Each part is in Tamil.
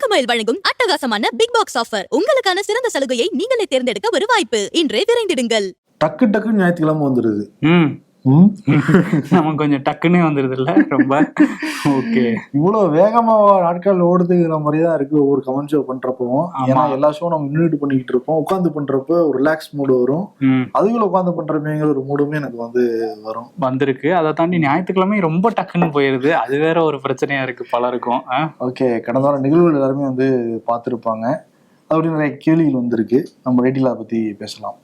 தங்கமயில் வழங்கும் அட்டகாசமான பிக் பாக்ஸ் ஆஃபர் உங்களுக்கான சிறந்த சலுகையை நீங்களே தேர்ந்தெடுக்க ஒரு வாய்ப்பு. இன்றே விரைந்திடுங்கள். டக்கு டக்குன்னு ஞாயிற்றுக்கிழமை வந்துருது நமக்கு கொஞ்சம் டக்குன்னு வந்துருது இல்ல ரொம்ப. ஓகே. இவ்வளவு வேகமா நாட்கள் ஓடுதுங்கிற மாதிரி தான் இருக்கு ஒவ்வொரு கமெண்ட் ஷோ பண்றப்பவும் ஆமா. ஏன்னா எல்லா ஷோ நம்ம முன்னிட்டு பண்ணிக்கிட்டு இருப்போம். உட்காந்து பண்றப்ப ஒரு ரிலாக்ஸ் மூடு வரும். ம். அதுக்குள்ள உட்காந்து பண்றப்பங்கிற ஒரு மூடுமே எனக்கு வந்து வரும். வந்திருக்கு. அதை தாண்டி ஞாயிற்றுக்கிழமை ரொம்ப டக்குன்னு போயிருது. அது வேற ஒரு பிரச்சனையா இருக்கு பலருக்கும். ஆ? ஓகே கடந்த வாரம் நிகழ்வுகள் எல்லாருமே வந்து பார்த்துருப்பாங்க. அப்படி நிறைய கேள்விகள் வந்திருக்கு. நம்ம ரேட்டிலா பத்தி பேசலாம்.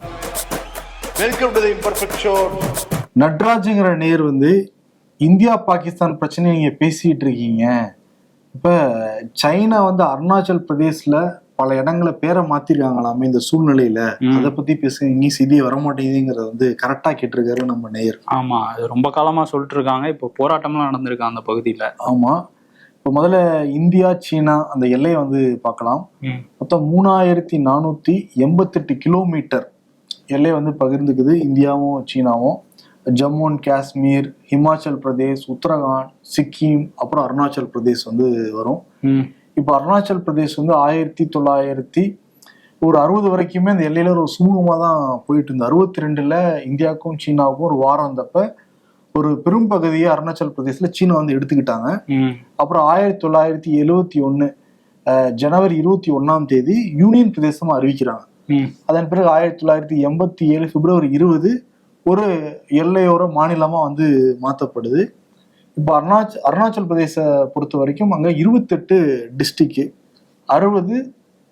Welcome to the imperfect show நட்ராஜுங்கிற நேர் வந்து இந்தியா பாகிஸ்தான் பிரச்சனையை நீங்க பேசிட்டு இருக்கீங்க. இப்ப சைனா வந்து அருணாச்சல் பிரதேஷ்ல பல இடங்களை பேரை மாத்திருக்காங்களாமே இந்த சூழ்நிலையில. அதை பத்தி பேச இங்கேயும் செய்தி வர மாட்டேங்குதுங்கிறத வந்து கரெக்டா கேட்டிருக்காரு நம்ம நேயர் ஆமா அது ரொம்ப காலமா சொல்லிட்டு இருக்காங்க இப்போ போராட்டம்லாம் நடந்திருக்கு அந்த பகுதியில. ஆமா. இப்போ முதல்ல இந்தியா சீனா அந்த எல்லையை வந்து பார்க்கலாம். மொத்தம் மூணாயிரத்தி நானூத்தி எண்பத்தெட்டு கிலோமீட்டர் எல்லை வந்து பகிர்ந்துக்குது இந்தியாவும் சீனாவும். ஜம்மு அண்ட் காஷ்மீர் ஹிமாச்சல் பிரதேஷ் உத்தரகாண்ட் சிக்கிம் அப்புறம் அருணாச்சல் பிரதேஷ் வந்து வரும். இப்போ அருணாச்சல் பிரதேஷ் வந்து ஆயிரத்தி தொள்ளாயிரத்தி ஒரு அறுபது வரைக்குமே அந்த எல்லையில ஒரு சுமூகமாக தான் போயிட்டு இருந்தது அறுபத்தி ரெண்டுல இந்தியாவுக்கும் சீனாவுக்கும் ஒரு வாரம் வந்தப்ப ஒரு பெரும் பகுதியை அருணாச்சல் பிரதேசில் சீனா வந்து எடுத்துக்கிட்டாங்க. அப்புறம் ஆயிரத்தி தொள்ளாயிரத்தி எழுவத்தி ஒன்று ஜனவரி இருபத்தி ஒன்னாம் தேதி யூனியன் பிரதேசமா அறிவிக்கிறாங்க. அதன் பிறகு ஆயிரத்தி தொள்ளாயிரத்தி எண்பத்தி ஏழு பிப்ரவரி இருபது ஒரு எல்லையோர மாநிலமா வந்து மாற்றப்படுது இப்போ அருணாச்சல் அருணாச்சல் பிரதேச பொறுத்த வரைக்கும் அங்க இருபத்தெட்டு டிஸ்ட்ரிக்ட் அறுபது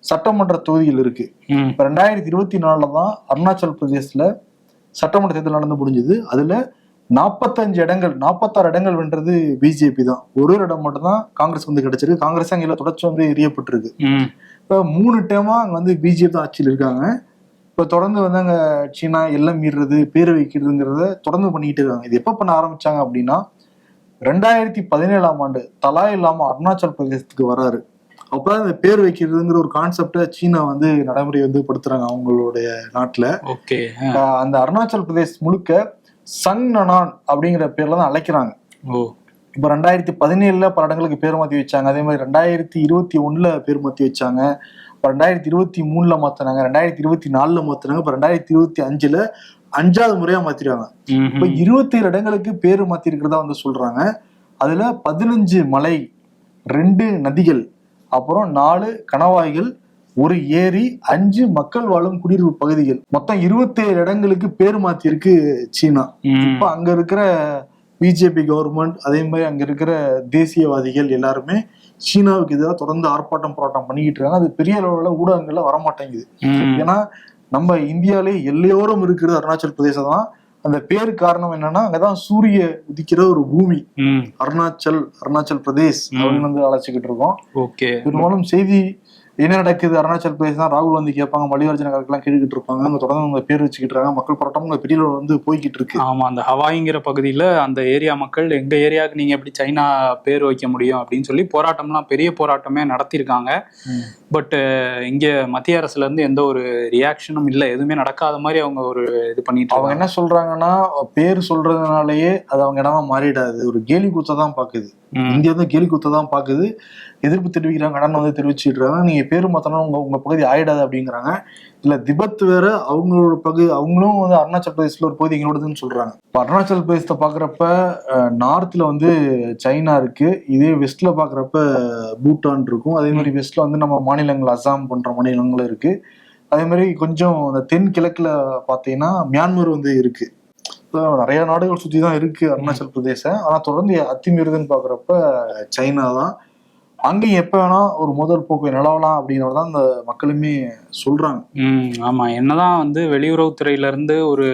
சட்டமன்ற தொகுதிகள் இருக்கு. இப்போ ரெண்டாயிரத்தி இருபத்தி நாலுல தான் அருணாச்சல் பிரதேசில் சட்டமன்ற தேர்தல் நடந்து முடிஞ்சது. அதுல நாற்பத்தஞ்சு இடங்கள் நாற்பத்தாறு இடங்கள் வென்றது பிஜேபி தான். ஒரு ஒரு இடம் மட்டும்தான் காங்கிரஸ் வந்து கிடைச்சிருக்கு. காங்கிரஸ் அங்கே தொடர்ச்சி வந்து எரியப்பட்டிருக்கு. இப்போ மூணு டைமா அங்கே வந்து பிஜேபி தான் ஆட்சியில் இருக்காங்க. இப்போ தொடர்ந்து வந்து அங்கே சீனா எல்லம் மீறுறது பேர் வைக்கிறதுங்கிறத தொடர்ந்து பண்ணிக்கிட்டு இருக்காங்க. இது எப்போ பண்ண ஆரம்பிச்சாங்க அப்படின்னா ரெண்டாயிரத்தி பதினேழாம் ஆண்டு தலா இல்லாம அருணாச்சல் பிரதேசத்துக்கு வராரு. அப்பதான் இந்த பேர் வைக்கிறதுங்கிற ஒரு கான்செப்டை சீனா வந்து நடைமுறை வந்து படுத்துறாங்க அவங்களுடைய நாட்டுல. ஓகே அந்த அருணாச்சல் பிரதேஷ் முழுக்க சங் நனான் அப்படிங்கிற பேர்ல தான் அழைக்கிறாங்க. ஓ. இப்போ ரெண்டாயிரத்தி பதினேழுல பல இடங்களுக்கு பேர் மாத்தி வச்சாங்க. அதே மாதிரி ரெண்டாயிரத்தி இருபத்தி ஒண்ணுல பேர் மாத்தி வச்சாங்க. இப்போ ரெண்டாயிரத்தி இருபத்தி மூணுல மாத்தினாங்க. ரெண்டாயிரத்தி இருபத்தி நாலுல மாத்தினாங்க. இப்போ ரெண்டாயிரத்தி இருபத்தி அஞ்சுல அஞ்சாவது முறையா மாத்திருக்காங்க. ம் இப்போ இருபத்தேழு இடங்களுக்கு பேர் மாத்தி இருக்கிறதா வந்து சொல்றாங்க. அதுல பதினஞ்சு மலை ரெண்டு நதிகள் அப்புறம் நாலு கணவாய்கள் ஒரு ஏரி அஞ்சு மக்கள் வாழும் குடியிருப்பு பகுதிகள். மொத்தம் இருபத்தேழு இடங்களுக்கு பேர் மாத்திருக்கு சீனா. இப்ப அங்க இருக்கிற பிஜேபி கவர்மெண்ட் அதே மாதிரி அங்க இருக்கிற தேசியவாதிகள் எல்லாருமே சீனாவுக்கு எதிராக தொடர்ந்து ஆர்ப்பாட்டம் போராட்டம் பண்ணிக்கிட்டு இருக்காங்க. அது பெரிய அளவுல ஊடகங்கள்ல வரமாட்டேங்குது. ஏன்னா நம்ம இந்தியாலே எல்லையோரம் இருக்கிறது அருணாச்சல் பிரதேசம் தான். அந்த பேரு காரணம் என்னன்னா அங்கதான் சூரிய உதிக்கிற ஒரு பூமி. அருணாச்சல் அருணாச்சல் பிரதேஷ் அப்படின்னு வந்து அழைச்சிக்கிட்டு இருக்கோம். ஓகே. பெரும்பாலும் செய்தி என்ன நடக்குது? அருணாச்சல் பிரதேஷ் தான் ராகுல் வந்து கேட்பாங்க மல்லிகார்ஜுன கருக்கெல்லாம் கேட்டுக்கிட்டு இருப்பாங்க. அங்க தொடர்ந்து அவங்க பேர் வச்சுக்கிட்டு இருக்காங்க மக்கள் போராட்டம் பெரிய வந்து போய்கிட்டு இருக்கு. ஆமா அந்த ஹவாய்ங்கிற பகுதியில அந்த ஏரியா மக்கள் எங்க ஏரியாவுக்கு நீங்க எப்படி சைனா பேர் வைக்க முடியும்? அப்படின்னு சொல்லி போராட்டம்லாம் பெரிய போராட்டமே நடத்தியிருக்காங்க. ம். பட் இங்க மத்திய அரசுல இருந்து எந்த ஒரு ரியாக்ஷனும் இல்லை. எதுவுமே நடக்காத மாதிரி அவங்க ஒரு இது பண்ணிட்டு அவங்க என்ன சொல்றாங்கன்னா பேர் சொல்றதுனாலயே அது அவங்க இடமா மாறிடாது. ஒரு கேலி கூத்த தான் பாக்குது. ம். இந்தியா வந்து கேலி கூத்த தான் பாக்குது எதிர்ப்பு தெரிவிக்கிறாங்க கடன் வந்து தெரிவிச்சுட்டு இருக்காங்க நீங்க பேர் மாத்தணும் உங்க உங்க பகுதி ஆயிடாது அப்படிங்கிறாங்க. இல்ல திபத் வேற அவங்களோட பகுதி அவங்களும் வந்து அருணாச்சல் பிரதேசல ஒரு பகுதி எங்களோடதுன்னு சொல்றாங்க. இப்ப அருணாச்சல் பிரதேசத்தை பாக்குறப்ப நார்த்ல வந்து சைனா இருக்கு. இதே வெஸ்ட்ல பாக்குறப்ப பூட்டான் இருக்கும். அதே மாதிரி வெஸ்ட்ல வந்து நம்ம மாநிலங்கள் அசாம் போன்ற மாநிலங்களும் இருக்கு. அதே மாதிரி கொஞ்சம் அந்த தென் கிழக்குல பாத்தீங்கன்னா மியான்மர் வந்து இருக்கு. இப்போ நிறைய நாடுகள் சுற்றி தான் இருக்குது அருணாச்சல் பிரதேசம். ஆனால் தொடர்ந்து அத்துமீறுதுன்னு பார்க்குறப்ப சைனா தான் அங்கேயும் எப்போ வேணால் ஒரு முதல் போக்கு நிலவலாம் அப்படிங்கிறதான் அந்த மக்களுமே சொல்றாங்க. ஆமா. என்னதான் வந்து வெளியுறவுத்துறையில இருந்து ஒரு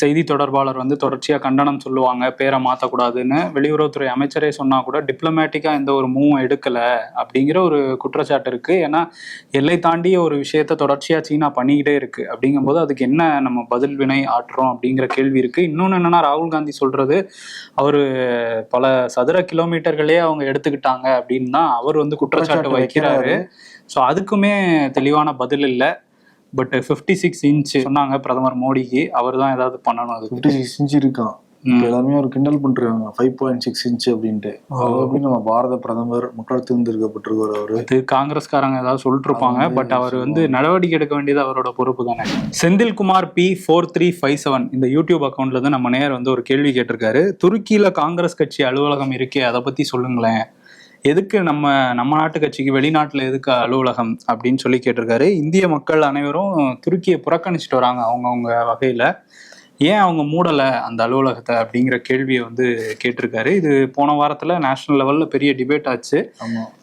செய்தி தொடர்பாளர் வந்து தொடர்ச்சியா கண்டனம் சொல்லுவாங்க பேரை மாத்தக்கூடாதுன்னு. வெளியுறவுத்துறை அமைச்சரே சொன்னா கூட டிப்ளமேட்டிக்கா எந்த ஒரு மூவும் எடுக்கல அப்படிங்கிற ஒரு குற்றச்சாட்டு இருக்கு. ஏன்னா எல்லை தாண்டிய ஒரு விஷயத்த தொடர்ச்சியா சீனா பண்ணிக்கிட்டே இருக்கு. அப்படிங்கும்போது அதுக்கு என்ன நம்ம பதில் வினை ஆற்றுறோம் அப்படிங்கிற கேள்வி இருக்கு. இன்னொன்னு என்னன்னா ராகுல் காந்தி சொல்றது அவரு பல சதுர கிலோமீட்டர்களே அவங்க எடுத்துக்கிட்டாங்க அப்படின்னு தான் அவர் வந்து குற்றச்சாட்டு வைக்கிறாரு. ஸோ அதுக்குமே தெளிவான பதில் இல்லை. பட் ஃபிஃப்டி சிக்ஸ் இன்ச் சொன்னாங்க பிரதமர் மோடிக்கு. அவர் தான் ஏதாவது பண்ணணும் அதுக்கு. ஃபிஃப்டி சிக்ஸ் இன்ச் இருக்கான் எல்லாருமே ஒரு கிண்டல் பண்றாங்க. ஃபைவ் பாயிண்ட் சிக்ஸ் இன்ச் அப்படின்ட்டு. அது எப்படி நம்ம பாரத பிரதமர் மக்கள் தேர்ந்தெடுக்கப்பட்டிருக்கிற அவரு? இது காங்கிரஸ்காரங்க ஏதாவது சொல்லிட்டு இருப்பாங்க பட் அவர் வந்து நடவடிக்கை எடுக்க வேண்டியது அவரோட பொறுப்பு தானே. Senthilkumar B four three five seven இந்த யூடியூப் அக்கௌண்ட்ல இருந்து நம்ம நேர் வந்து ஒரு கேள்வி கேட்டிருக்காரு. துருக்கியில காங்கிரஸ் கட்சி அலுவலகம் இருக்கே அதை பத்தி சொல்லுங்களேன். எதுக்கு நம்ம நம்ம நாட்டு கட்சிக்கு வெளிநாட்டுல எதுக்கு அலுவலகம் அப்படின்னு சொல்லி கேட்டிருக்காரு. இந்திய மக்கள் அனைவரும் துருக்கியை புறக்கணிச்சிட்டு வராங்க அவங்கவுங்க வகையில. ஏன் அவங்க மூடலை அந்த அலுவலகத்தை அப்படிங்கிற கேள்வியை வந்து கேட்டிருக்காரு. இது போன வாரத்துல நேஷனல் லெவல்ல பெரிய டிபேட் ஆச்சு.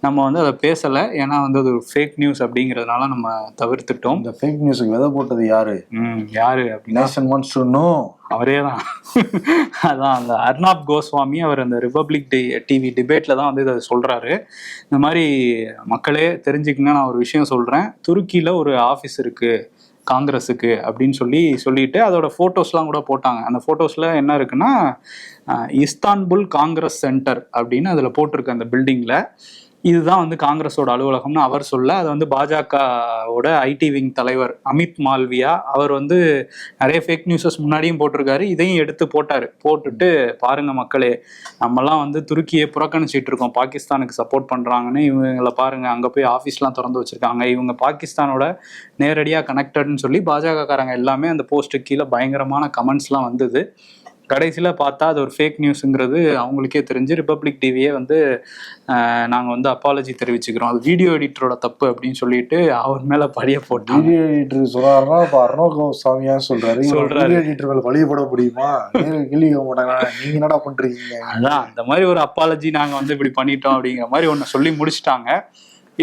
நம்ம வந்து அதை பேசலை. ஏன்னா வந்து அது ஒரு ஃபேக் நியூஸ் அப்படிங்கிறதுனால நம்ம தவிர்த்துட்டோம். இந்த ஃபேக் நியூஸுக்கு விதை போட்டது யாரு? ம் யாரு அப்படின்னா அவரே தான். அதான் அந்த அர்னாப் கோஸ்வாமி அவர் அந்த ரிபப்ளிக் டே டிவி டிபேட்ல தான் வந்து இதை சொல்றாரு. இந்த மாதிரி மக்களே தெரிஞ்சுக்கங்க நான் ஒரு விஷயம் சொல்றேன். துருக்கியில ஒரு ஆஃபீஸ் இருக்கு. காங்கிரஸுக்கு அப்படின்னு சொல்லி சொல்லிட்டு அதோட ஃபோட்டோஸ்லாம் கூட போட்டாங்க. அந்த ஃபோட்டோஸில் என்ன இருக்குன்னா இஸ்தான்புல் காங்கிரஸ் சென்டர் அப்படின்னு அதில் போட்டிருக்கு அந்த பில்டிங்கில் இதுதான் வந்து காங்கிரஸோட அலுவலகம்னு அவர் சொல்ல அது வந்து பாஜகவோட ஐடி விங் தலைவர் அமித் மால்வியா அவர் வந்து நிறைய ஃபேக் நியூஸஸ் முன்னாடியும் போட்டிருக்காரு இதையும் எடுத்து போட்டார். போட்டுட்டு பாருங்க மக்களே நம்மலாம் வந்து துருக்கியை புறக்கணிச்சிட்டு இருக்கோம் பாகிஸ்தானுக்கு சப்போர்ட் பண்ணுறாங்கன்னு இவங்களை பாருங்க அங்கே போய் ஆஃபீஸ்லாம் திறந்து வச்சுருக்காங்க. இவங்க பாகிஸ்தானோட நேரடியாக கனெக்டட்னு சொல்லி பாஜக காரங்க எல்லாமே அந்த போஸ்ட்டுக்கு கீழே பயங்கரமான கமெண்ட்ஸ்லாம் வந்தது. கடைசியில் பார்த்தா அது ஒரு ஃபேக் நியூஸுங்கிறது அவங்களுக்கே தெரிஞ்சு ரிப்பப்ளிக் டிவியே வந்து நாங்கள் வந்து அப்பாலஜி தெரிவிச்சுக்கிறோம். அது வீடியோ எடிட்டரோட தப்பு அப்படின்னு சொல்லிட்டு அவர் மேலே பழிய போட்டாங்க. வீடியோ எடிட்டர் சொல்றாருன்னா இப்ப அர்ணவ் சாமியா சொல்றாரு சொல்றாரு. வீடியோ எடிட்டர் மேல வழிபட முடியுமா? நேருக்கு கேள்வி கேட்க மாட்டாங்க நீங்க என்னடா பண்றீங்க? அதான் அந்த மாதிரி ஒரு அப்பாலஜி நாங்க வந்து இப்படி பண்ணிட்டோம் அப்படிங்கிற மாதிரி ஒன்று சொல்லி முடிச்சிட்டாங்க.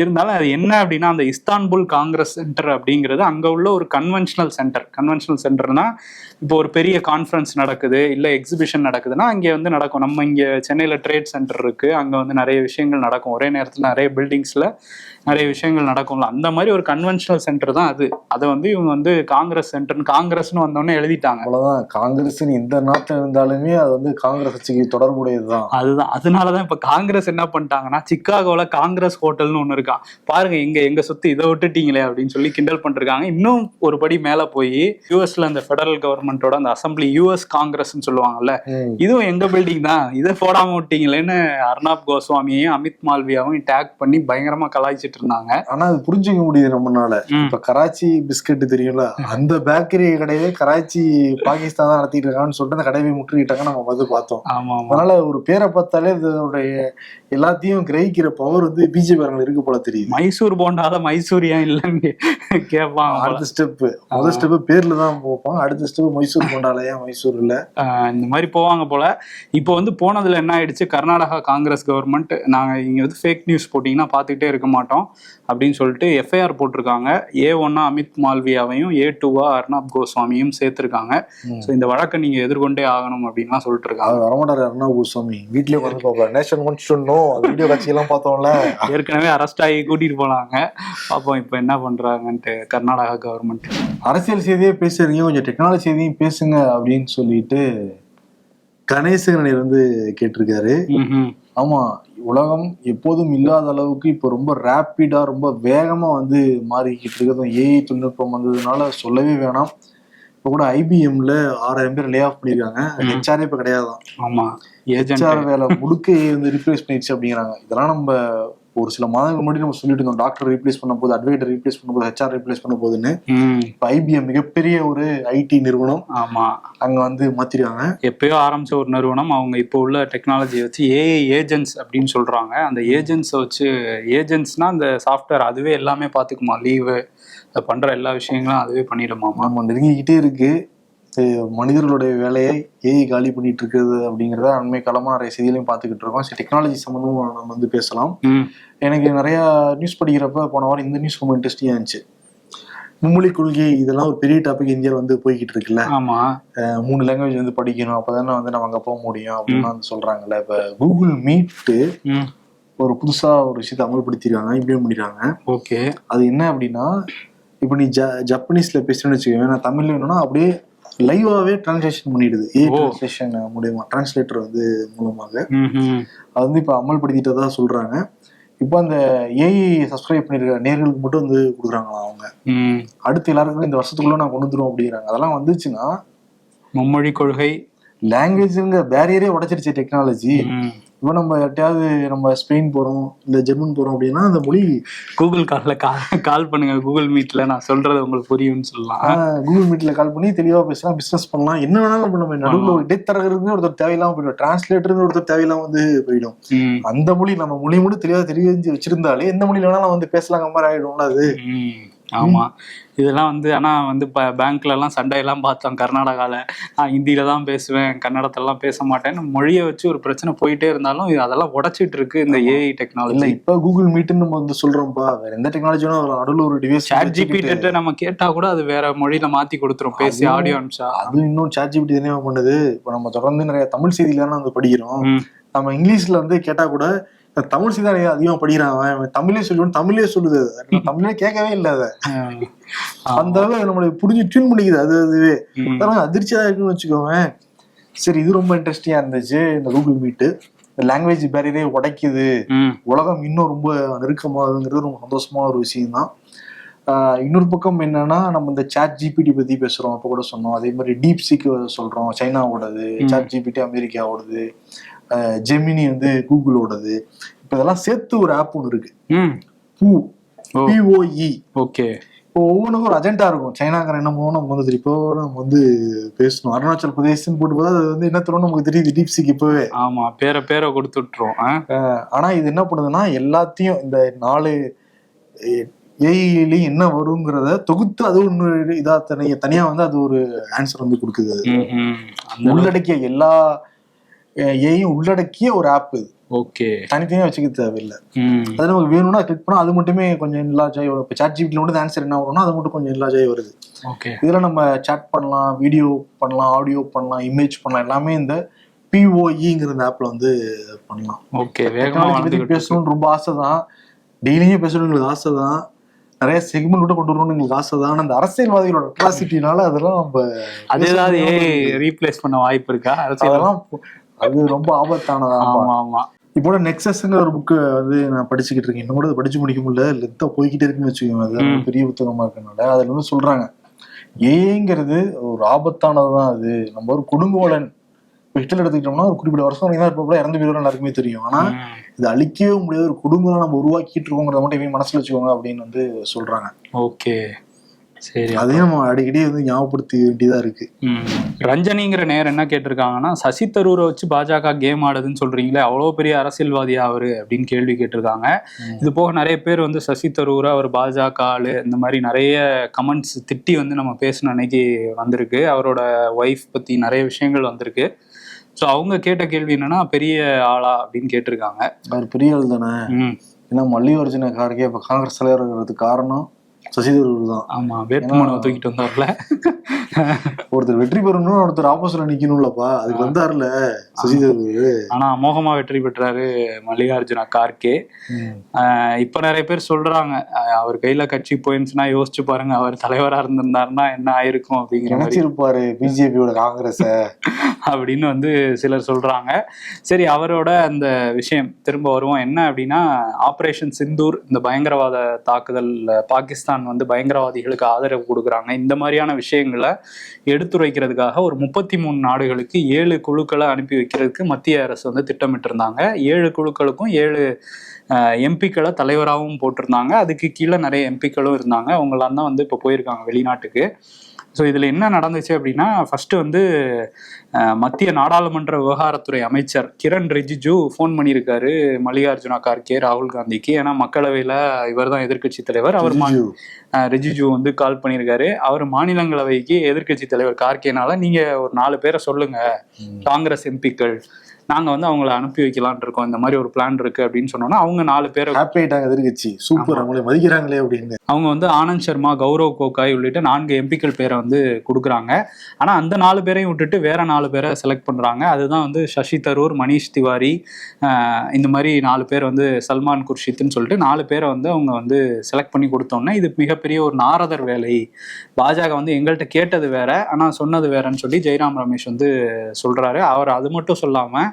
இருந்தாலும் அது என்ன அப்படின்னா அந்த இஸ்தான்புல் காங்கிரஸ் சென்டர் அப்படிங்கிறது அங்கே உள்ள ஒரு கன்வென்ஷனல் சென்டர் கன்வென்ஷனல் சென்டர்னா இப்போ ஒரு பெரிய கான்ஃபரன்ஸ் நடக்குது இல்லை எக்ஸிபிஷன் நடக்குதுன்னா அங்கே வந்து நடக்கும். நம்ம இங்கே சென்னையில் ட்ரேட் சென்டர் இருக்குது அங்கே வந்து நிறைய விஷயங்கள் நடக்கும். ஒரே நேரத்தில் நிறைய பில்டிங்ஸில் நிறைய விஷயங்கள் நடக்கும்ல. அந்த மாதிரி ஒரு கன்வென்ஷனல் சென்டர் தான் அது. அதை வந்து இவங்க வந்து காங்கிரஸ் சென்டர் காங்கிரஸ்னு வந்தோடனே எழுதிட்டாங்க. அவ்வளவுதான். காங்கிரஸ் எந்த நாட்டுல இருந்தாலுமே அது வந்து காங்கிரஸ் கட்சிக்கு தொடர்புடையதுதான். அதுதான். அதனாலதான் இப்ப காங்கிரஸ் என்ன பண்ணிட்டாங்கன்னா சிக்காகோல காங்கிரஸ் ஹோட்டல்னு ஒண்ணு இருக்கான் பாருங்க இங்க எங்க சுத்தி இதை விட்டுட்டீங்களே அப்படின்னு சொல்லி கிண்டல் பண்ணிருக்காங்க. இன்னும் ஒரு படி மேல போய் யூஎஸ்ல அந்த ஃபெடரல் கவர்மெண்டோட அந்த அசம்பிளி யூஎஸ் காங்கிரஸ்னு சொல்லுவாங்கல்ல. இதுவும் எங்க பில்டிங் தான்? இதை போடாம விட்டீங்களேன்னு அர்னாப் கோஸ்வாமியையும் அமித் மால்வியாவும் டேக் பண்ணி பயங்கரமா கலாய்ச்சிட்டு இருந்தாங்க ஆனா அது புரிஞ்சுக்க முடியுது நம்மனால ம். இப்ப கராச்சி பிஸ்கட் தெரியும்ல அந்த பேக்கரி கடையே கராச்சி பாகிஸ்தான் தான் நடத்திட்டு இருக்காங்கன்னு சொல்லிட்டு அந்த கடையை முற்றுகிட்டாங்க நம்ம வந்து பார்த்தோம். ஆமா அதனால ஒரு பேரை பார்த்தாலே இதோடைய எல்லாத்தையும் கிரகிக்கிற பவர் வந்து பிஜேபி இருக்கு போல தெரியுது. மைசூர் போண்டாத மைசூர் ஏன் இல்லைன்னு போல. அடுத்த ஸ்டெப் முதல் ஸ்டெப் பேர்ல தான் போப்பாங்க. அடுத்த ஸ்டெப் மைசூர் கொண்டால ஏன் மைசூர் இல்ல இந்த மாதிரி போவாங்க போல. இப்போ வந்து போனதுல என்ன ஆயிடுச்சு? கர்நாடகா காங்கிரஸ் கவர்மெண்ட் நாங்க இங்க வந்து ஃபேக் நியூஸ் போட்டீங்கன்னா பார்த்துக்கிட்டே இருக்க மாட்டோம். அப்படின்னு சொல்லிட்டு எஃப்ஐஆர் போட்டிருக்காங்க. ஏ ஒன்னா அமித் மால்வியாவையும் ஏ டூவா அர்னாப் கோஸ்வாமியும் சேர்த்திருக்காங்க. ஸோ இந்த வழக்கை நீங்க எதிர்கொண்டே ஆகணும் அப்படின்லாம் சொல்லிட்டு இருக்காங்க வரமாட்டாரு அர்ணவ் கோஸ்வாமி. வீட்லயே வந்து பாப்பாரு நேஷன் ஒன்ஸ் சொன்னோம் வீடியோ காட்சியெல்லாம் பார்த்தோம்ல. ஏற்கனவே அரெஸ்ட் ஆகி கூட்டிட்டு போனாங்க. பார்ப்போம் இப்போ என்ன பண்றாங்கன்ட்டு கர்நாடகா கவர்மெண்ட் அரசியல் செய்தியே பேசுறீங்க. கொஞ்சம் டெக்னாலஜி செய்தியும் பேசுங்க அப்படின்னு சொல்லிட்டு கணேசன் வந்து கேட்டிருக்காரு. ஆமா உலகம் எப்போதும் இல்லாத அளவுக்கு இப்போ ரொம்ப ரேப்பிடா ரொம்ப வேகமா வந்து மாறிக்கிட்டு இருக்கிறது ஏஐ தொழில்நுட்பம் வந்ததுனால சொல்லவே வேணாம். இப்போ கூட ஐபிஎம்ல ஆறாயிரம் பேர் லே ஆஃப் பண்ணிருக்காங்க. ஹெச்ஆரே இப்போ கிடையாதான். ஆமா. ஏஜென்ட். ஹெச்ஆர் வேலை முழுக்க வந்து ரீப்ளேஸ் பண்ணிடுச்சு அப்படிங்கிறாங்க. இதெல்லாம் நம்ம ஒரு சில மாதங்கள் முன்னாடி நம்ம சொல்லிட்டு இருந்தோம் டாக்டர் ரீப்ளேஸ் பண்ண போது அட்வைட்டர் ரீப்ளேஸ் பண்ண போது ஹெச்ஆர் ரீப்ளேஸ் பண்ண போதுன்னு இப்போ ஐபிஎம் மிகப்பெரிய ஒரு ஐடி நிறுவனம். ஆமா. அங்க வந்து மாத்திருக்காங்க. எப்பயோ ஆரம்பிச்ச ஒரு நிறுவனம் அவங்க இப்போ உள்ள டெக்னாலஜியை வச்சு ஏஐ ஏஜென்ட்ஸ் அப்படின்னு சொல்றாங்க. அந்த ஏஜென்ட்ஸை வச்சு ஏஜென்ட்ஸ்னா அந்த சாஃப்ட்வேர் அதுவே எல்லாமே பார்த்துக்குமா லீவு பண்ற எல்லா விஷயங்களும் அதுவே பண்ணிடுமாமா? நம்ம நெருங்கிக்கிட்டே இருக்கு. மனிதர்களுடைய வேலையை ஏஐ காலி பண்ணிட்டு இருக்குது அப்படிங்கிறத அண்மை காலமா நிறைய செய்திகளையும் பார்த்துக்கிட்டு இருக்கோம். சரி டெக்னாலஜி சம்மந்தமும் நம்ம வந்து பேசலாம். எனக்கு நிறைய நியூஸ் படிக்கிறப்ப போன வாரம் இந்த நியூஸ் ரொம்ப இன்ட்ரெஸ்டிங்கா இருந்துச்சு. மும்மொழி கொள்கை இதெல்லாம் ஒரு பெரிய டாபிக் இந்தியாவில் வந்து போய்கிட்டு இருக்குல்ல. ஆமா. மூணு லாங்குவேஜ் வந்து படிக்கணும். அப்பதானே வந்து நம்ம அங்க போக முடியும் அப்படின்னு வந்து சொல்றாங்கல்ல. இப்ப கூகுள் மீட்டு ஒரு புதுசா ஒரு விஷயத்தை அமல்படுத்திருக்காங்க. இம்ப்ளிமெண்ட் பண்ணிருக்காங்க ஓகே. அது என்ன அப்படின்னா இப்போ நீ ஜ ஜப்பனீஸ்ல பேசுறேன்னு வச்சுக்கோங்க நான் தமிழ்ல வேணும்னா அப்படியே லைவாவே டிரான்ஸ்லேஷன் பண்ணிடுது. ஏ. டிரான்ஸ்லேஷன் மூலியமா. டிரான்ஸ்லேட்டர் வந்து மூலமாக. அது வந்து இப்போ அமல்படுத்திட்டதா சொல்றாங்க. இப்போ அந்த ஏஐ சப்ஸ்கிரைப் பண்ணிருக்க நேர்களுக்கு மட்டும் வந்து கொடுக்குறாங்களாம் அவங்க? அடுத்து எல்லாருக்குமே இந்த வருஷத்துக்குள்ள நான் கொண்டு வந்துருவோம் அப்படிங்கிறாங்க. அதெல்லாம் வந்துச்சுன்னா மும்மொழி கொள்கை. லாங்குவேஜ்ங்கிற பேரியரே உடைச்சிருச்சு டெக்னாலஜி. இப்போ நம்ம யார்ட்டையாவது நம்ம ஸ்பெயின் போறோம் இல்ல ஜெர்மன் போறோம் அப்படின்னா அந்த மொழி கூகுள் கால்ல கால் கால் பண்ணுங்க. கூகுள் மீட்ல நான் சொல்றது உங்களுக்கு புரியும்னு சொல்லலாம். கூகுள் மீட்ல கால் பண்ணி தெளிவா பேசலாம் பிசினஸ் பண்ணலாம். என்ன வேணாலும் நம்ம நம்ம நடுவில் ஒரு இடைத்தரகருக்கு ஒருத்தர் தேவையில்லாம போயிடும். டிரான்ஸ்லேட்டருக்கு ஒருத்தர் தேவையில்லாம வந்து போயிடும். அந்த மொழி நம்ம மொழி மட்டும் தெளிவா தெரிஞ்சு வச்சிருந்தாலே எந்த மொழியில வேணாலும் வந்து பேசலாங்க மாதிரி ஆயிடும்ல அது. ஆமா. இதெல்லாம் வந்து ஆனா வந்து பேங்க்ல எல்லாம் சண்டையெல்லாம் பார்த்தோம் கர்நாடகால. நான் ஹிந்தியில தான் பேசுவேன் கன்னடத்துல எல்லாம் பேச மாட்டேன். மொழியை வச்சு ஒரு பிரச்சனை போயிட்டே இருந்தாலும் அதெல்லாம் உடைச்சிட்டு இருக்கு இந்த ஏஐ டெக்னாலஜி இப்ப கூகுள் மீட்னு நம்ம வந்து சொல்றோம்ப்பா. வேற எந்த டெக்னாலஜி வேணா வரலாம். நடுவுல ஒரு டிவைஸ் சாட் ஜிபிட்ட நம்ம கேட்டா கூட அது வேற மொழியில மாத்தி கொடுத்துரும். பேசி ஆடியோ அனுப்பிச்சா. அது இன்னும் சாட் ஜிபிடி தானே பண்ணுது. இப்ப நம்ம தொடர்ந்து நிறைய தமிழ் செய்திகளான வந்து படிக்கிறோம். நம்ம இங்கிலீஷ்ல வந்து கேட்டா கூட தமிழ் செய்தி தான் அதிகமா படிக்கிறான் அவன். தமிழே சொல்லுவான் தமிழே சொல்லுது தமிழே கேட்கவே இல்லை அதை. அந்த அளவு நம்மளை புரிஞ்சு டியூன் பண்ணிக்குது அது அதுவே அதிர்ச்சியா இருக்குன்னு வச்சுக்கோங்க சரி இது ரொம்ப இன்ட்ரெஸ்டிங்கா இருந்துச்சு. இந்த கூகுள் மீட்டு இந்த லாங்குவேஜ் பேரியரே உடைக்குது. உலகம் இன்னும் ரொம்ப நெருக்கமாகுதுங்கிறது ரொம்ப சந்தோஷமான ஒரு விஷயம் தான் இன்னொரு பக்கம் என்னன்னா நம்ம இந்த சாட் ஜிபிடி பத்தி பேசுறோம் அப்போ கூட சொன்னோம். அதே மாதிரி டீப் சீக் சொல்றோம் சைனாவோடது. சாட் ஜிபிடி அமெரிக்காவோடது. ஜெமினி வந்து கூகுளோடது. இப்போ இதெல்லாம் சேர்த்து ஒரு ஆப் ஒன்று இருக்கு. பூ. POE okay. இப்போ ஒவ்வொன்றுக்கும் ஒரு அஜெண்டா இருக்கும். சைனாக்கார என்ன பண்ணுவோம் நம்ம வந்து இப்போ நம்ம வந்து பேசணும். அருணாச்சல் பிரதேசம் போட்டு போது அது வந்து என்ன தரும் நமக்கு தெரியுது. டீப் சீக் இப்பவே. ஆமா. பேரை பேரை கொடுத்து விட்டுரும். ஆனா இது என்ன பண்ணுதுன்னா எல்லாத்தையும் இந்த நாலு ஏஐலையும் என்ன வருங்கிறத தொகுத்து அது ஒன்று இதா தனியா தனியா வந்து அது ஒரு ஆன்சர் வந்து கொடுக்குது. உள்ளடக்கிய எல்லா ஏஐயும் உள்ளடக்கிய ஒரு ஆப் இது. ஓகே தனித்தனியா வச்சுக்க தேவையில்லை. அது நமக்கு வேணும்னா கிளிக் பண்ணா அது மட்டுமே கொஞ்சம் என்லார்ஜ் ஆகி வரும். இப்போ சாட் ஜிபியில் மட்டும் ஆன்சர் என்ன வரும்னா அது மட்டும் கொஞ்சம் என்லார்ஜ் ஆகி வருது. ஓகே இதுல நம்ம சாட் பண்ணலாம் வீடியோ பண்ணலாம் ஆடியோ பண்ணலாம் இமேஜ் பண்ணலாம் எல்லாமே இந்த பிஓஇங்கிற இந்த ஆப்ல வந்து பண்ணலாம். ஓகே வேகமா டெக்னாலஜி பத்தி வளர்ந்துகிட்டு இருக்கு. பேசணும்னு ரொம்ப ஆசை தான் டெய்லியும் பேசணும் எங்களுக்கு ஆசை தான் நிறைய செக்மெண்ட் கூட கொண்டு வரணும்னு எங்களுக்கு ஆசை தான் அந்த அரசியல்வாதிகளோட அட்ராசிட்டினால அதெல்லாம் நம்ம அது ஏதாவது ரீப்ளேஸ் பண்ண வாய்ப்பு இருக்கா? அரசியல் அதெல்லாம் அது ரொம்ப ஆபத்தானதா ஆமா ஆமா இப்போ நெக்ஸஸ்ங்கிற ஒரு புக்கு வந்து நான் படிச்சுக்கிட்டு இருக்கேன். இன்னும் கூட படிச்சு முடிக்க முடியல. லெத்தா போய்கிட்டே இருக்குன்னு வச்சுக்கோங்க. அது. பெரிய புத்தகமா இருக்கனால அதுல வந்து சொல்றாங்க. ஏங்கிறது ஒரு ஆபத்தானதுதான் அது. நம்ம ஒரு கொடுங்கோலன். இப்போ ஹிட்லர் எடுத்துக்கிட்டோம்னா ஒரு குறிப்பிட்ட வருஷம் வரைக்கும் தான் இறந்து போயிடும் எல்லாருக்குமே தெரியும். ஆனா. இது அழிக்கவே முடியாத ஒரு குடும்பம் நம்ம உருவாக்கிட்டு இருக்கோங்கிறத மட்டும் இவங்க மனசுல வச்சுக்கோங்க அப்படின்னு வந்து சொல்றாங்க. ஓகே. சரி அதையும் நம்ம அடிக்கடி வந்து ஞாபகப்படுத்த வேண்டியதா இருக்கு. ரஞ்சனிங்கிற நேர் என்ன கேட்டிருக்காங்கன்னா சசி தரூரை வச்சு பாஜக கேம் ஆடுதுன்னு சொல்றீங்களே அவ்வளோ பெரிய அரசியல்வாதியா அவரு அப்படின்னு கேள்வி கேட்டிருக்காங்க. இது போக நிறைய பேர் வந்து சசி தரூரை அவர் பாஜக ஆளு இந்த மாதிரி நிறைய கமெண்ட்ஸ் திட்டி வந்து நம்ம பேசின அன்னைக்கு வந்திருக்கு. அவரோட ஒய்ஃப் பத்தி நிறைய விஷயங்கள் வந்திருக்கு. ஸோ அவங்க கேட்ட கேள்வி என்னன்னா பெரிய ஆளா அப்படின்னு கேட்டிருக்காங்க. அவர் பெரிய ஆள் தானே? ஏன்னா மல்லிகார்ஜுன கார்கே இப்ப காங்கிரஸ் தலைவர் இருக்கிறதுக்கு காரணம் சசி தரூர் தான். ஆமா வேட்புமனுவை தூக்கிட்டு வந்தார்ல. ஒருத்தர் வெற்றி பெறணும் ஒருத்தர் ஆப்போசிட்ல நிக்கணும்லப்பா. அதுக்கு வந்தாருல சசி தரூர் ஆனா அமோகமா வெற்றி பெற்றாரு மல்லிகார்ஜுன கார்கே. இப்ப நிறைய பேர் சொல்றாங்க அவர் கையில கட்சி போயிருந்துச்சுன்னா யோசிச்சு பாருங்க அவர் தலைவரா இருந்திருந்தாருன்னா என்ன ஆயிருக்கும் அப்படிங்கிற நினைச்சிருப்பாரு பிஜேபியோட காங்கிரஸ. அப்படின்னு வந்து சிலர் சொல்றாங்க. சரி அவரோட அந்த விஷயம் திரும்ப வருவோம். என்ன அப்படின்னா ஆபரேஷன் சிந்தூர் இந்த பயங்கரவாத தாக்குதல் பாகிஸ்தான் வந்து பயங்கரவாதிகளுக்கு ஆதரவு கொடுக்குறாங்க. இந்த மாதிரியான விஷயங்களை எடுத்துரைக்கிறதுக்காக ஒரு முப்பத்தி மூணு நாடுகளுக்கு ஏழு குழுக்களை அனுப்பி வைக்கிறதுக்கு மத்திய அரசு வந்து திட்டமிட்டிருந்தாங்க. ஏழு குழுக்களுக்கும் ஏழு எம்பிக்களை தலைவராகவும் போட்டிருந்தாங்க. அதுக்கு கீழே நிறைய எம்பிக்களும் இருந்தாங்க. அவங்களாம் தான் வந்து இப்போ போயிருக்காங்க வெளிநாட்டுக்கு. ஸோ இதில் என்ன நடந்துச்சு அப்படின்னா ஃபர்ஸ்ட் வந்து மத்திய நாடாளுமன்ற விவகாரத்துறை அமைச்சர் கிரண் ரிஜிஜு ஃபோன் பண்ணியிருக்காரு மல்லிகார்ஜுனா கார்கே ராகுல் காந்திக்கு. ஏன்னா மக்களவையில் இவர் தான் எதிர்க்கட்சி தலைவர். அவர் ரிஜிஜு. வந்து கால் பண்ணியிருக்காரு. அவர் மாநிலங்களவைக்கு எதிர்க்கட்சி தலைவர் கார்கேனால நீங்க ஒரு நாலு பேரை சொல்லுங்க. காங்கிரஸ் எம்பிக்கள் நாங்க வந்து அவங்கள அனுப்பி வைக்கலாம்னு இருக்கோம். இந்த மாதிரி ஒரு பிளான் இருக்கு அப்படின்னு சொன்னோன்னா அவங்க நாலு பேரை ஹாப்பி ஆயிட்டாங்க எதிர்கட்சி. சூப்பர் அவங்களே மதிக்கிறாங்களே அப்படின்னு. அவங்க வந்து ஆனந்த் சர்மா கௌரவ் கோகாய் உள்ளிட்ட நான்கு எம்பிக்கள் பேரை வந்து கொடுக்குறாங்க. ஆனா அந்த நாலு பேரையும் விட்டுட்டு வேற நாலு பேரை செலக்ட் பண்றாங்க. அதுதான் வந்து சசி தரூர் மணிஷ் திவாரி இந்த மாதிரி நாலு பேர் வந்து சல்மான் குர்ஷித்னு சொல்லிட்டு நாலு பேரை வந்து அவங்க வந்து செலக்ட் பண்ணி கொடுத்தோன்னே இது மிகப்பெரிய ஒரு நாரதர் வேலை. பாஜக வந்து எங்கள்கிட்ட கேட்டது வேற ஆனா சொன்னது வேறன்னு சொல்லி ஜெயராம் ரமேஷ் வந்து சொல்றாரு. அவர் அது மட்டும் சொல்லாம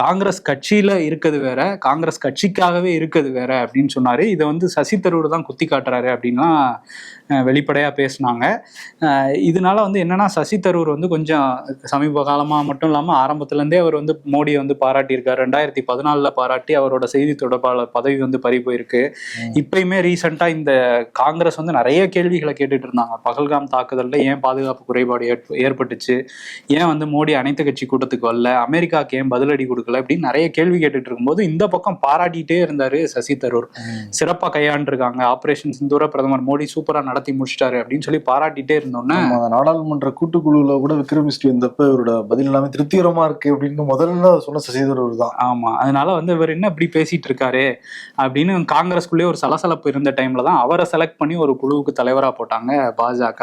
காங்கிரஸ் கட்சியில இருக்கிறது வேற காங்கிரஸ் கட்சிக்காகவே இருக்கிறது வேற அப்படின்னு சொன்னாரு. இதை வந்து சசி தரூர் தான் குத்தி காட்டுறாரு அப்படின்லாம் அஹ், வெளிப்படையா பேசினாங்க. இதனால வந்து என்னன்னா சசி தரூர் வந்து கொஞ்சம் சமீப காலமா மட்டும் இல்லாம ஆரம்பத்துல இருந்தே அவர் வந்து மோடியை வந்து பாராட்டியிருக்காரு. ரெண்டாயிரத்தி பதினாலுல பாராட்டி அவரோட செய்தி தொடர்பாளர் பதவி வந்து பறி போயிருக்கு. இப்பயுமே ரீசெண்டா இந்த காங்கிரஸ் வந்து நிறைய கேள்விகளை கேட்டுட்டு இருந்தாங்க. பகல்காம் தாக்குதல்ல ஏன் பாதுகாப்பு குறைபாடு ஏற்ப- ஏற்பட்டுச்சு? ஏன் வந்து மோடி அனைத்து கட்சி கூட்டத்துக்கு வரல? அமெரிக்காக்கு ஏன் பதிலடி கொடுக்கல? இப்படின்னு நிறைய கேள்வி கேட்டுட்டு இருக்கும்போது இந்த பக்கம் பாராட்டிட்டே இருந்தாரு சசி தரூர். சிறப்பா கையாண்டிருக்காங்க. ஆபரேஷன் சிந்தூர பிரதமர் மோடி சூப்பரா நடத்தி முடிச்சிட்டாரு அப்படின்னு சொல்லி பாராட்டிட்டே அந்த நாடாளுமன்ற கூட்டுக்குழுல கூட விக்ரமிஸ்டி வந்தப்ப இவரோட பதில் எல்லாமே திருப்திகரமா இருக்கு அப்படின்னு முதல்ல சொன்ன சசிதரூர் தான். ஆமா அதனால வந்து இவர் என்ன இப்படி பேசிட்டு இருக்காரு அப்படின்னு காங்கிரஸ்குள்ளே ஒரு சலசலப்பு இருந்த டைம்ல தான் அவரை செலக்ட் பண்ணி ஒரு குழுவுக்கு தலைவரா போட்டாங்க பாஜக.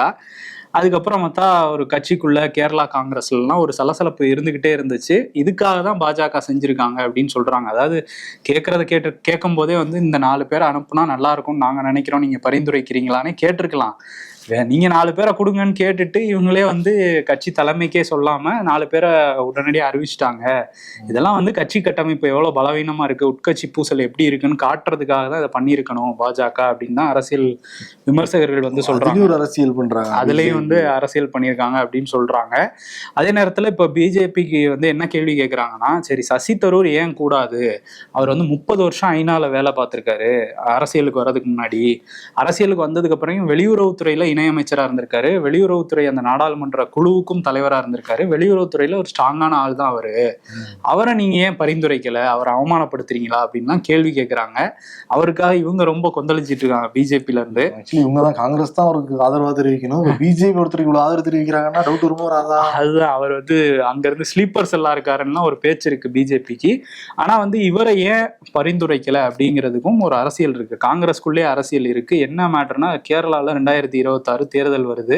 அதுக்கப்புறம் பார்த்தா ஒரு கட்சிக்குள்ள கேரளா காங்கிரஸ்லாம் ஒரு சலசலப்பு இருந்துகிட்டே இருந்துச்சு. இதுக்காக தான் பாஜக செஞ்சிருக்காங்க அப்படின்னு சொல்றாங்க. அதாவது கேட்கறத கேட்டு கேட்கும் போதே வந்து இந்த நாலு பேரை அனுப்புனா நல்லா இருக்கும்னு நாங்க நினைக்கிறோம். நீங்க பரிந்துரைக்கிறீங்களான்னு கேட்டிருக்கலாம். நீங்க நாலு பேரை கொடுங்கன்னு கேட்டுட்டு இவங்களே வந்து கட்சி தலைமைக்கே சொல்லாம நாலு பேரை உடனடியாக அறிவிச்சிட்டாங்க. இதெல்லாம் வந்து கட்சி கட்டமைப்பு எவ்வளவு பலவீனமா இருக்கு? உட்கட்சி பூசல் எப்படி இருக்குன்னு காட்டுறதுக்காக தான் இதை பண்ணியிருக்கணும் பாஜக அப்படின்னு தான் அரசியல் விமர்சகர்கள் வந்து சொல்றாங்க. அரசியல் பண்றாங்க. அதுலயும் வந்து அரசியல் பண்ணியிருக்காங்க அப்படின்னு சொல்றாங்க. அதே நேரத்துல இப்ப பிஜேபிக்கு வந்து என்ன கேள்வி கேட்கறாங்கன்னா சரி சசி தரூர் ஏன் கூடாது? அவர் வந்து முப்பது வருஷம் ஐநால வேலை பார்த்திருக்காரு அரசியலுக்கு வர்றதுக்கு முன்னாடி. அரசியலுக்கு வந்ததுக்கு அப்புறம் வெளியுறவுத்துறையில இணையமைச்சரா இருந்திருக்காரு. வெளியுறவுத்துறை அந்த நாடாளுமன்ற குழுவுக்கும் தலைவரா இருந்திருக்காரு. வெளியுறவுத்துறையில ஒரு ஸ்ட்ராங்கான ஆள் தான் அவரு. அவரை நீங்க ஏன் பரிந்துரைக்கல? அவரை அவமானப்படுத்துறீங்களா? அப்படின்லாம் கேள்வி கேட்கறாங்க அவருக்காக இவங்க ரொம்ப கொந்தளிச்சிட்டு இருக்காங்க பிஜேபில இருந்து. இவங்க தான் காங்கிரஸ் தான் அவருக்கு ஆதரவா தெரிவிக்கணும். பிஜேபி ஒருத்தருக்கு இவ்வளவு ஆதரவு தெரிவிக்கிறாங்கன்னா டவுட் வருமோ வராதா? அதுதான். அவர் வந்து அங்க இருந்து ஸ்லீப்பர்ஸ் எல்லாம் இருக்காருன்னா ஒரு பேச்சு இருக்கு பிஜேபிக்கு. ஆனா வந்து இவரை ஏன் பரிந்துரைக்கல அப்படிங்கிறதுக்கும் ஒரு அரசியல் இருக்கு. காங்கிரஸ்குள்ளே அரசியல் இருக்கு. என்ன மேட்டர்னா கேரளால ரெண்டாயிரத்தி கொடுத்தாரு தேர்தல் வருது.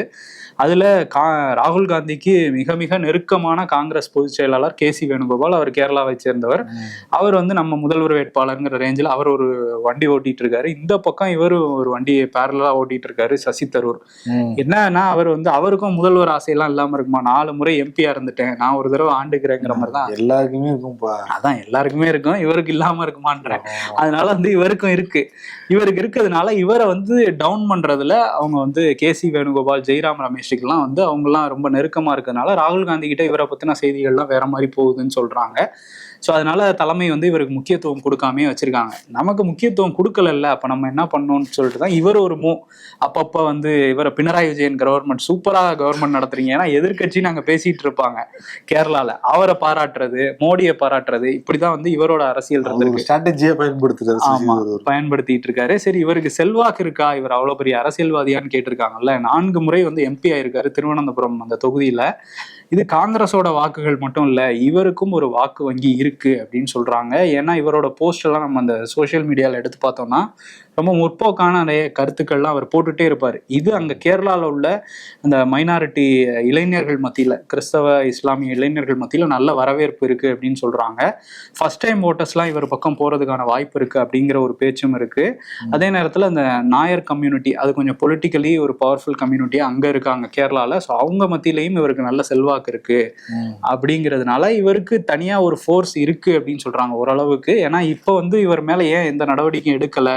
அதுல கா ராகுல் காந்திக்கு மிக மிக நெருக்கமான காங்கிரஸ் பொதுச் செயலாளர் கே சி வேணுகோபால் அவர் கேரளாவை சேர்ந்தவர். அவர் வந்து நம்ம முதல்வர் வேட்பாளருங்கிற ரேஞ்சில் அவர் ஒரு வண்டி ஓட்டிட்டு இருக்காரு இந்த பக்கம் இவர் ஒரு வண்டியை பேரலா ஓட்டிட்டு இருக்காரு சசி தரூர். என்னன்னா அவர் வந்து அவருக்கும் முதல்வர் ஆசையெல்லாம் இல்லாம இருக்குமா? நாலு முறை எம்பியா இருந்துட்டேன். நான் ஒரு தடவை ஆண்டுக்கிறேங்கிற மாதிரி தான் எல்லாருக்குமே இருக்கும்பா. அதான் எல்லாருக்குமே இருக்கும். இவருக்கு இல்லாம இருக்குமான்றேன் அதனால வந்து இவருக்கும் இருக்கு. இவருக்கு இருக்கிறதுனால இவரை வந்து டவுன் பண்றதுல அவங்க வந்து கே சி வேணுகோபால் ஜெய்ராம் டிஸ்ட்ரிக்ட்லாம் வந்து அவங்கலாம் ரொம்ப நெருக்கமா இருக்கிறதுனால ராகுல் காந்தி கிட்ட இவரை பத்தின செய்திகள்லாம் வேற மாதிரி போகுதுன்னு சொல்றாங்க. ஸோ அதனால தலைமை வந்து இவருக்கு முக்கியத்துவம் கொடுக்காமே வச்சிருக்காங்க. நமக்கு முக்கியத்துவம் கொடுக்கலல்ல அப்ப நம்ம என்ன பண்ணணும்னு சொல்லிட்டு தான் இவர் ஒரு மூ அப்பப்ப வந்து இவரை பினராயி விஜயன் கவர்மெண்ட் சூப்பரா கவர்மெண்ட் நடத்துறீங்க. ஏன்னா எதிர்க்கட்சி நாங்க பேசிட்டு இருப்பாங்க கேரளால. அவரை பாராட்டுறது மோடியை பாராட்டுறது இப்படிதான் வந்து இவரோட அரசியல் ஸ்ட்ராட்டஜியா பயன்படுத்துறாரு ஆமா பயன்படுத்திட்டு இருக்காரு சரி இவருக்கு செல்வாக்கு இருக்கா? இவர் அவ்வளவு பெரிய அரசியல்வாதியான்னு கேட்டிருக்காங்கல்ல. நான்கு முறை வந்து எம்பி ஆயிருக்காரு திருவனந்தபுரம் அந்த தொகுதியில. இது காங்கிரஸோட வாக்குகள் மட்டும் இல்லை இவருக்கும் ஒரு வாக்கு வங்கி இருக்கு அப்படின்னு சொல்றாங்க. ஏன்னா இவரோட போஸ்ட் எல்லாம் நம்ம அந்த சோஷியல் மீடியாவில் எடுத்து பார்த்தோம்னா ரொம்ப முற்போக்கான நிறைய கருத்துக்கள்லாம் அவர் போட்டுட்டே இருப்பார். இது அங்க கேரளால உள்ள அந்த மைனாரிட்டி இளைஞர்கள் மத்தியில கிறிஸ்தவ இஸ்லாமிய இளைஞர்கள் மத்தியில நல்ல வரவேற்பு இருக்கு அப்படின்னு சொல்றாங்க. ஃபர்ஸ்ட் டைம் ஓட்டர்ஸ்லாம் இவர் பக்கம் போறதுக்கான வாய்ப்பு இருக்கு அப்படிங்கிற ஒரு பேச்சும் இருக்கு. அதே நேரத்துல அந்த நாயர் கம்யூனிட்டி அது கொஞ்சம் பொலிட்டிக்கலி ஒரு பவர்ஃபுல் கம்யூனிட்டி அங்க இருக்காங்க கேரளால. ஸோ அவங்க மத்தியிலையும் இவருக்கு நல்ல செல்வாக்கு இருக்கு. அப்படிங்கிறதுனால இவருக்கு தனியா ஒரு ஃபோர்ஸ் இருக்கு அப்படின்னு சொல்றாங்க ஓரளவுக்கு. ஏன்னா இப்போ வந்து இவர் மேல ஏன் எந்த நடவடிக்கையும் எடுக்கல?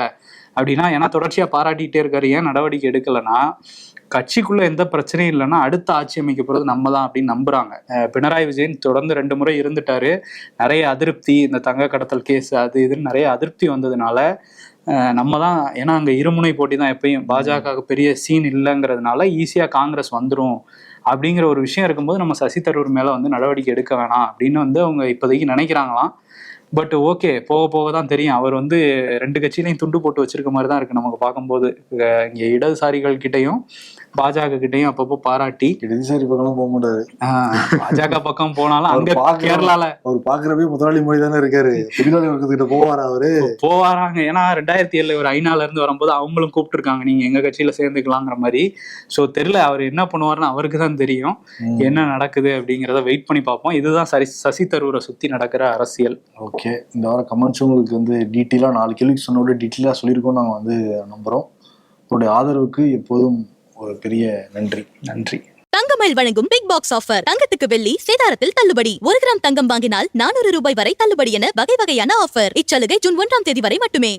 அப்படின்னா ஏன்னா தொடர்ச்சியா பாராட்டிட்டே இருக்காரு. ஏன் நடவடிக்கை எடுக்கலைன்னா கட்சிக்குள்ள எந்த பிரச்சனையும் இல்லைன்னா அடுத்த ஆட்சி அமைக்க போறது நம்ம தான் அப்படின்னு நம்புறாங்க. பினராயி விஜயன் தொடர்ந்து ரெண்டு முறை இருந்துட்டாரு. நிறைய அதிருப்தி இந்த தங்க கடத்தல் கேஸ் அது இதுன்னு நிறைய அதிருப்தி வந்ததுனால நம்ம தான் ஏன்னா அங்கே இருமுனை போட்டி தான் எப்பயும். பாஜக பெரிய சீன் இல்லைங்கிறதுனால ஈஸியாக காங்கிரஸ் வந்துடும் அப்படிங்கிற ஒரு விஷயம் இருக்கும்போது நம்ம சசி தரூர் மேலே வந்து நடவடிக்கை எடுக்க வேணாம் அப்படின்னு வந்து அவங்க இப்போதைக்கு நினைக்கிறாங்களாம். பட் ஓகே போக போக தான் தெரியும். அவர் வந்து ரெண்டு கட்சியிலையும் துண்டு போட்டு வச்சிருக்க மாதிரி தான் இருக்கு நமக்கு பார்க்கும்போது. இங்கே இடதுசாரிகள் கிட்டையும் பாஜக கிட்டையும் அப்பப்போ பாராட்டி. இடதுசாரி பக்கம் போக மாட்டாரு. ஆஹ் பாஜக பக்கம் போனாலும் அங்க. கேரளால. அவர் பாக்குறப்பே முதலாளி மொழி தானே இருக்காரு. தொழிலாளி வர்க்கத்துக்கிட்ட போவாரா அவரு? போவாராங்க. ஏன்னா ரெண்டாயிரத்தி ஏழுல ஒரு ஐநால இருந்து வரும்போது அவங்களும் கூப்பிட்டுருக்காங்க. நீங்க எங்க கட்சியில சேர்ந்துக்கலாங்கிற மாதிரி. சோ தெரியல அவர் என்ன பண்ணுவாருன்னு அவருக்கு தான் தெரியும். என்ன நடக்குது அப்படிங்கிறத வெயிட் பண்ணி பார்ப்போம். இதுதான் சரி சசி தரூரை சுத்தி நடக்கிற அரசியல். ஓகே. இந்த வாரம் கமெண்ட்ஸ் உங்களுக்கு வந்து டீட்டெயிலாக நாலு கேள்விக்கு சொன்னோட டீட்டெயிலாக சொல்லியிருக்கோம் நாங்கள் வந்து நம்புகிறோம் உங்களுடைய ஆதரவுக்கு எப்போதும் ஒரு பெரிய நன்றி. நன்றி. தங்க மைல் வழங்கும் பிக் பாக்ஸ் ஆஃபர் தங்கத்துக்கு வெள்ளி சேதாரத்தில் தள்ளுபடி. ஒரு கிராம் தங்கம் வாங்கினால் நானூறு ரூபாய் வரை தள்ளுபடி என வகை வகையான ஆஃபர் இச்சலுகை ஜூன் ஒன்றாம் தேதி வரை மட்டுமே.